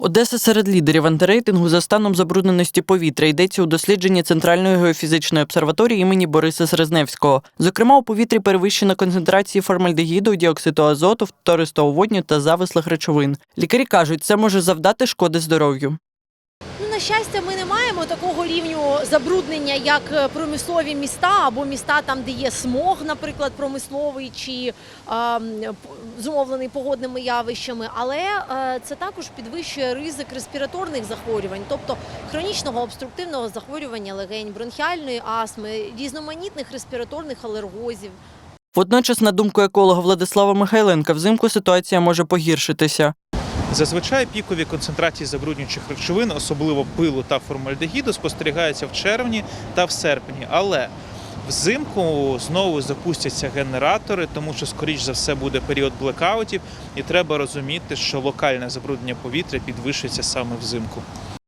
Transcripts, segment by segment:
Одеса серед лідерів антирейтингу за станом забрудненості повітря йдеться у дослідженні Центральної геофізичної обсерваторії імені Бориса Срезневського. Зокрема, у повітрі перевищена концентрації формальдегіду, діоксиду азоту, втористого водню та завислих речовин. Лікарі кажуть, це може завдати шкоди здоров'ю. На щастя, ми не маємо такого рівню забруднення, як е, промислові міста або міста, там, де є смог, наприклад, промисловий чи п- зумовлений погодними явищами. Але е, це також підвищує ризик респіраторних захворювань, тобто хронічного обструктивного захворювання легень, бронхіальної астми, різноманітних респіраторних алергозів. Водночас, на думку еколога Владислава Михайленка, взимку ситуація може погіршитися. Зазвичай пікові концентрації забруднюючих речовин, особливо пилу та формальдегіду, спостерігаються в червні та в серпні. Але взимку знову запустяться генератори, тому що, скоріш за все, буде період блекаутів, і треба розуміти, що локальне забруднення повітря підвищується саме взимку.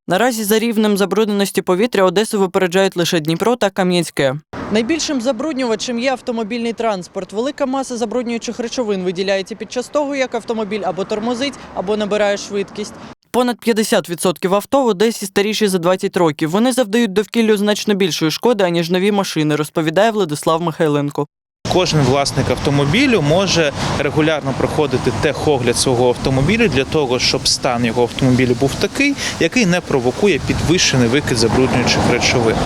Наразі за рівнем забрудненості повітря Одесу випереджають лише Дніпро та Кам'янське. Найбільшим забруднювачем є автомобільний транспорт. Велика маса забруднюючих речовин виділяється під час того, як автомобіль або тормозить, або набирає швидкість. Понад 50% авто в Одесі старіші за 20 років. Вони завдають довкіллю значно більшої шкоди, аніж нові машини, розповідає Владислав Михайленко. Кожен власник автомобілю може регулярно проходити техогляд свого автомобіля для того, щоб стан його автомобіля був такий, який не провокує підвищений викид забруднюючих речовин.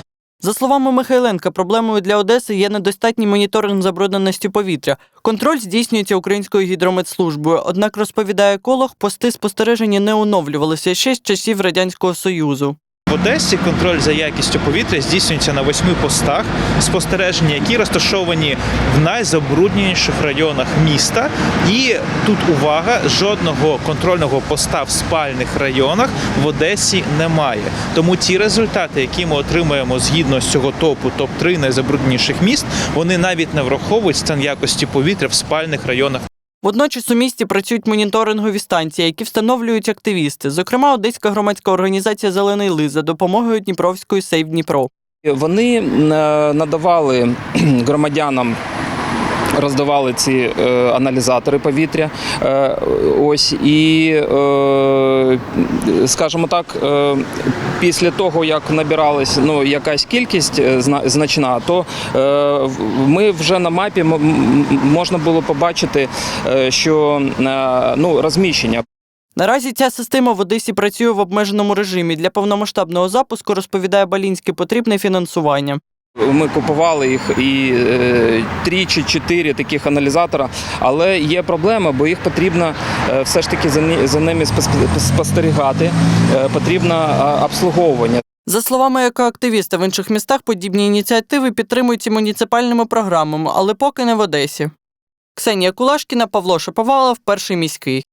За словами Михайленка, проблемою для Одеси є недостатній моніторинг забрудненості повітря. Контроль здійснюється Українською гідрометслужбою. Однак розповідає еколог, пости спостереження не оновлювалися ще з часів радянського союзу. Одесі контроль за якістю повітря здійснюється на восьми постах спостереження, які розташовані в найзабрудненіших районах міста. І тут увага, жодного контрольного поста в спальних районах в Одесі немає. Тому ті результати, які ми отримуємо згідно з цього топу, топ 3 найзабрудненіших міст, вони навіть не враховують стан якості повітря в спальних районах. Водночас у місті працюють моніторингові станції, які встановлюють активісти. Зокрема, Одеська громадська організація Зелений лист за допомогою Дніпровської Сейв Дніпро. Вони е, надавали громадянам. Роздавали ці е, аналізатори повітря. Е, ось і, е, скажімо так, е, після того, як набиралась ну, якась кількість е, значна, то е, ми вже на мапі можна було побачити, що ну, розміщення Наразі ця система в Одесі працює в обмеженому режимі. Для повномасштабного запуску розповідає Балінський потрібне фінансування. Ми купували їх і е, три чи чотири таких аналізатора, але є проблема, бо їх потрібно е, все ж таки за, ними спостерігати, е, потрібно обслуговування. За словами екоактивіста, в інших містах подібні ініціативи підтримуються муніципальними програмами, але поки не в Одесі. Ксенія Кулашкіна, Павло Шаповалов, перший міський.